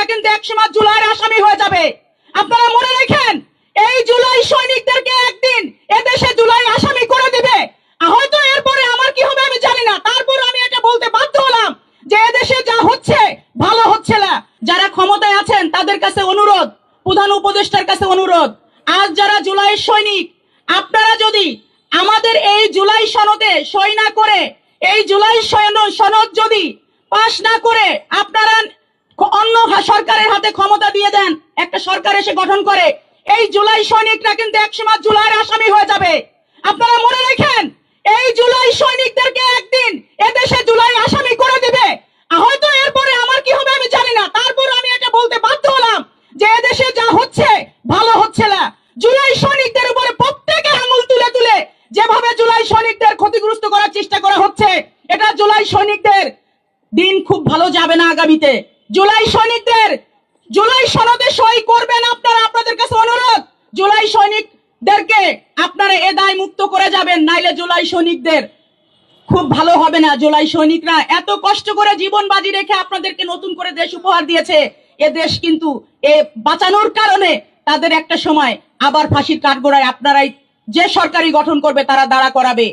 সৈনিকরা কিন্তু একসময় জুলাইয়ের আসামি হয়ে যাবে। আপনারা মনে রাখেন, এই জুলাই সৈনিকদেরকে একদিন এদেশে জুলাই আসামি করে দিবে। হয়তো এরপরে আমার কি হবে আমি জানি না। তারপর আমি এটা বলতে বাধ্য হলাম যে এদেশে যা হচ্ছে, ভালো হচ্ছে না। যারা ক্ষমতায় আছেন, তাদের কাছে অনুরোধ, প্রধান উপদেষ্টার কাছে অনুরোধ। আজ যারা জুলাই সৈনিক, আপনারা যদি আমাদের এই জুলাই সনদে সই না করে, এই জুলাই সনদ যদি পাশ না করে, আপনারা অন্য সরকারের হাতে ক্ষমতা দিয়ে দেন। একটা সরকার এসে গঠন করে। এই জুলাই সৈনিকরা কিন্তু একসময় জুলাইয়ের আসামি হয়ে যাবে। আপনারা মনে রাখেন, এই জুলাই সৈনিকদেরকে একদিন এদেশে জুলাই আসামি করে দিবে। হয়তো এরপরে আমার কি হবে আমি জানি না। তারপর আমি এটা বলতে বাধ্য হলাম যে এদেশে যা হচ্ছে, ভালো হচ্ছে না। জুলাই সৈনিকদের উপরে প্রত্যেকে আঙুল তুলে তুলে যেভাবে জুলাই সৈনিকদের ক্ষতিগ্রস্ত করার চেষ্টা করা হচ্ছে, এটা জুলাই সৈনিকদের দিন খুব ভালো যাবে না আগামীতে। জুলাই সৈনিকদের, জুলাই সনদে সই করবেন আপনারা, আপনাদের কাছে অনুরোধ, জুলাই সৈনিকদেরকে আপনারা এ দায় মুক্ত করে যাবেন, নাইলে জুলাই সৈনিকদের খুব ভালো হবে না। জুলাই সৈনিকরা এত কষ্ট করে জীবন বাজি রেখে আপনাদেরকে নতুন করে দেশ উপহার দিয়েছে, এ দেশ কিন্তু এ বাঁচানোর কারণে তাদের একটা সময় আবার ফাঁসির কাঠগোড়ায় আপনারাই যে সরকারি গঠন করবে, তারা দাঁড়া করাবে।